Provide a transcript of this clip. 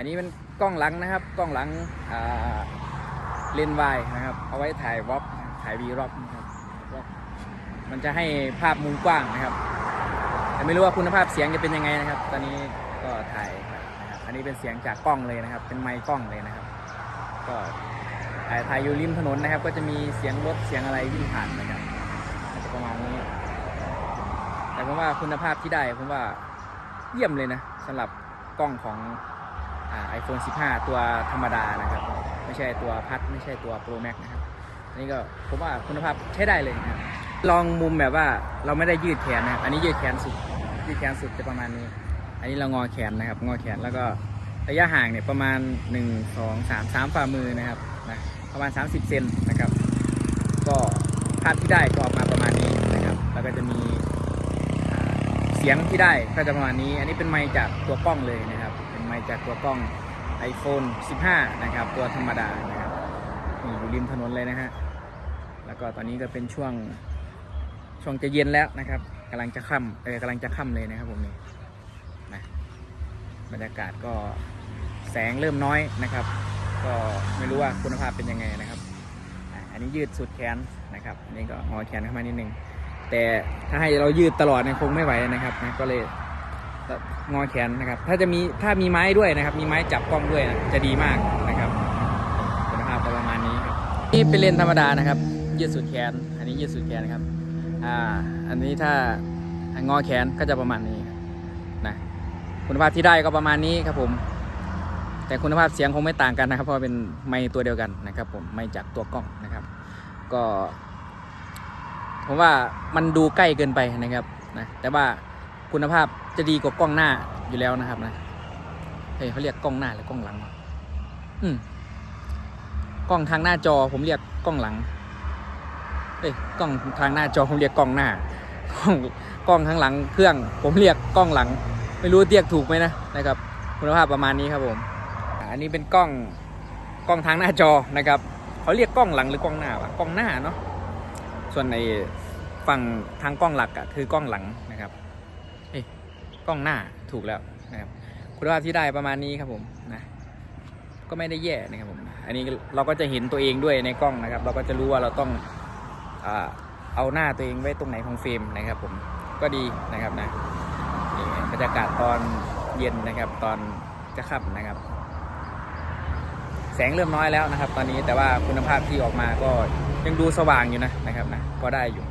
อันนี้เป็นกล้องหลังนะครับ กล้องหลังเลนส์วายนะครับ เอาไว้ถ่ายวอล์กถ่ายวีร็อกนะครับมันจะให้ภาพมุมกว้างนะครับ แต่ไม่รู้ว่าคุณภาพเสียงจะเป็นยังไงนะครับ ตอนนี้ก็ถ่ายนะครับอันนี้เป็นเสียงจากกล้องเลยนะครับ เป็นไมค์กล้องเลยนะครับ ก็ถ่ายถ่ายอยู่ริมถนนนะครับ ก็จะมีเสียงรถเสียงอะไรวิ่งผ่านนะครับอาจจะประมาณนี้ แต่ผมว่าคุณภาพที่ได้ผมว่าเยี่ยมเลยนะสำหรับกล้องของ ไอโฟน 15 ตัวธรรมดานะครับ ไม่ใช่ตัวพัดไม่ใช่ตัว Pro Max นะครับอันนี้ก็ผมว่าคุณภาพใช้ได้เลยนะครับลองมุมแบบว่าเราไม่ได้ยืดแขนนะครับอันนี้ยืดแขนสุดยืดแขนสุดจะประมาณนี้ อันนี้เรางอแขนนะครับ งอแขนแล้วก็ระยะห่างเนี่ยประมาณ 1 2 3 3ฝ่ามือนะครับนะประมาณ 30 เซนนะครับ ก็ภาพที่ได้ก็ออกมาประมาณนี้นะครับ แล้วก็จะมีเสียงที่ได้ก็จะประมาณนี้ อันนี้เป็นไมค์จากตัวกล้องเลยนะ จากตัวกล้อง iPhone 15 นะครับ ตัวธรรมดานะครับนี่อยู่ริมถนนเลยนะฮะแล้วก็ตอนนี้ก็เป็นช่วงช่วงจะเย็นแล้วนะครับกำลังจะค่ำเออกำลังจะค่ำเลยนะครับผมนี่นะบรรยากาศก็แสงเริ่มน้อยนะครับ ก็ไม่รู้ว่าคุณภาพเป็นยังไงนะครับอันนี้ยืดสุดแขนนะครับนนี้ก็งอแขนเข้ามานิดนึงแต่ถ้าให้เรายืดตลอดเนี่ยคงไม่ไหวนะครับนะก็เลย งอแขนนะครับ ถ้าจะมีถ้ามีไม้ด้วยนะครับ มีไม้จับกล้องด้วยนะจะดีมากนะครับคุณภาพประมาณนี้ครับนี่เป็นเลนธรรมดานะครับ ยืดสุดแขน อันนี้ยืดสุดแขนนะครับอ่าอันนี้ถ้างอแขนก็จะประมาณนี้นะคุณภาพที่ได้ก็ประมาณนี้ครับผม แต่คุณภาพเสียงคงไม่ต่างกันนะครับ เพราะเป็นไมค์ตัวเดียวกันนะครับ ผมไมค์จากตัวกล้องนะครับ ก็ผมว่ามันดูใกล้เกินไปนะครับนะแต่ว่า คุณภาพจะดีกว่ากล้องหน้าอยู่แล้วนะครับนะเฮ้ยเขาเรียกกล้องหน้าหรือกล้องหลังวะอืมกล้องทางหน้าจอผมเรียกกล้องหลังเอ้ยกล้องทางหน้าจอผมเรียกกล้องหน้ากล้องกล้องข้างหลังเครื่อง ผมเรียกกล้องหลัง ไม่รู้เรียกถูกไหมนะนะครับ คุณภาพประมาณนี้ครับผมอันนี้เป็นกล้องกล้องทางหน้าจอนะครับเขาเรียกกล้องหลังหรือกล้องหน้าวะกล้องหน้าเนาะส่วนในฝั่งทางกล้องหลักอะคือกล้องหลังนะครับ เอ้ยกล้องหน้าถูกแล้วนะครับคุณภาพที่ได้ประมาณนี้ครับผมนะก็ไม่ได้แย่นะครับผมอันนี้เราก็จะเห็นตัวเองด้วยในกล้องนะครับ เราก็จะรู้ว่าเราต้องอเอาหน้าตัวเองไว้ตรงไหนของเฟรมนะครับ ผมก็ดีนะครับนะบรรยากาศตอนเย็นนะครับ ตอนจะค่ำนะครับ แสงเริ่มน้อยแล้วนะครับ ตอนนี้แต่ว่าคุณภาพที่ออกมาก็ยังดูสว่างอยู่นะนะครับนะก็ได้อยู่